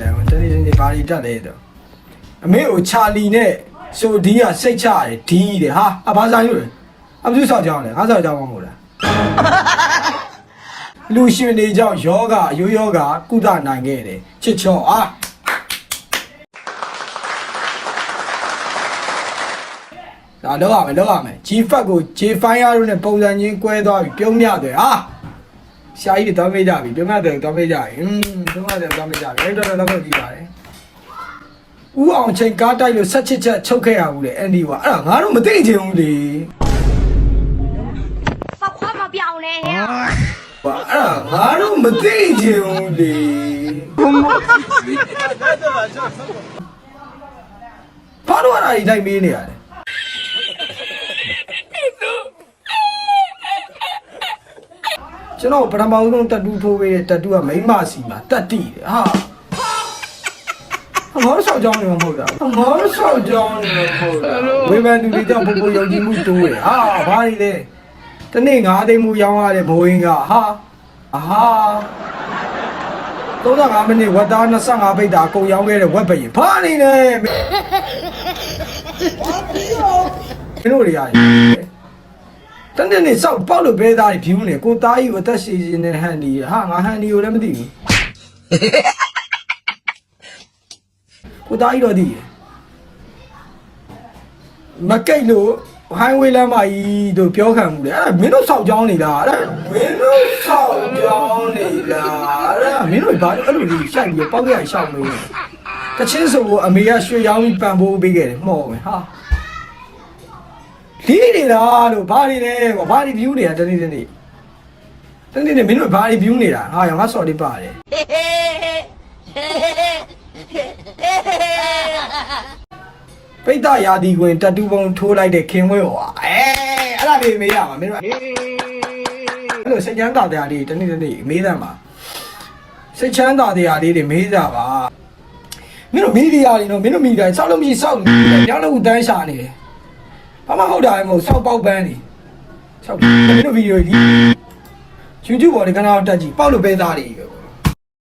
တိုင်းတနေ့နေ့ဘာတွေတက်လဲတော့အမေကိုချာလီနဲ့ဆိုဒီကစိတ်ချရတယ်ဒီတဲ့ဟာအဘာဆိုင်လို့လဲအမသူဆောက်ကြောင်းလဲငါဆောက်ကြောင်းမဟုတ်လားလူရှင်တွေကြောင့်ယောဂအယိုးယောဂကုသနိုင်ခဲ့တယ်ချစ်ချောအာဒါတော့ရမယ်တော့ရမယ် G fat ကို J fire တို့နဲ့ပုံစံချင်းကွဲသွားပြီပြုံးမြတယ်ဟာ ရှားကြီးတွေတောင်းပေးကြပြီပြမတယ်တောင်းပေးကြပြီอืมပြမတယ်တောင်းပေးကြပြီအဲ့တော့တော့လောက်ကြည့်ပါတယ်ဦးအောင်ချိန်ကားတိုက်လို့ဆက်ချစ်ချက်ချုပ်ခဲ့ရဘူးလေအန်ဒီကအဲ့ဒါငါတို့မသိချင်ဘူးလေဘာခွာမပြောင်းလဲဟဲ့ဘာအဲ့ဒါငါတို့မသိချင်ဘူးလေဘာလို့အဲ့ဒါကြီးတိုက်မေးနေရလဲ ကျွန်တော်ပထမဆုံးတတူထိုးပေးတဲ့တတူကမိန်းမစီမှာတက်တိတယ်ဟာငါတို့ဆောက်ကြောင်းနေမှာမဟုတ်တာငါတို့ဆောက်ကြောင်းနေမှာမဟုတ်တာဝေဖန်သူတွေကြောင့်ပုံပုံယုံကြည်မှုတိုးတယ်ဟာဘာတွေလဲတနေ့၅သိန်းမှုရောင်းရတဲ့ဘိုးရင်ကဟာအာ35မိနစ်ဝက်သား25ပိတ်တာအကုန်ရောင်းခဲ့တဲ့ဝက်ပရင်ဘာနေလဲမင်းတို့တွေရတယ် တနေ့နေ့စောက်ပေါက်လို့ဘဲသားတွေဖြူးနေကိုသားကြီးကိုအသက်ရှည်ရှင်နေတဲ့ဟန်ဒီဟာငါဟန်ဒီကိုလည်းမသိဘူးကိုသားကြီးတော့သိတယ်မကိတ်လို့ဟိုင်းဝေးလမ်းမကြီးတို့ပြောခံမှုလေအဲ့ဒါမင်းတို့ဆောက်ကြောင်းနေလားအဲ့ဒါမင်းတို့ဆောက်ကြောင်းနေလားအဲ့ဒါမင်းတို့ဘာလို့အဲ့လိုကြီးရှိုက်ပြီးပေါက်ရရှောက်မေးတချင်းဆိုကိုအမေကရွှေရောင်းပြီးပံပိုးပေးခဲ့တယ်မှော်မယ်ဟာ လီးနေလားလို့ဘာတွေလဲကွာဘာတွေ view နေတာတနေ့တနေ့တနေ့နေ့မင်းတို့ဘာတွေ view နေတာဟာငါဆော်လေးပါတယ်ပိတ်တရာဒီကွင်တတူပုံထိုးလိုက်တဲ့ခင်ဝဲဟောအဲအဲ့ဒါလေးမေးရမှာမင်းတို့အဲ့လိုစိတ်ချမ်းသာတရားလေးတနေ့တနေ့မေးသမ်းပါစိတ်ချမ်းသာတရားလေးတွေမေးကြပါမင်းတို့မီဒီယာတွေနော်မင်းတို့မီဒီယာစောက်လို့မရှိစောက်နေတယ်ညောင်းလို့တန်းရှာနေတယ် ဘာမှဟုတ်တာလည်းမဟုတ်စောက်ပေါက်ပန်းနေစောက်မင်းတို့ဗီဒီယိုကြီး YouTube ပေါ်ဒီကနာတက်ကြည့်ပေါက်လို့ပဲသားတွေပဲ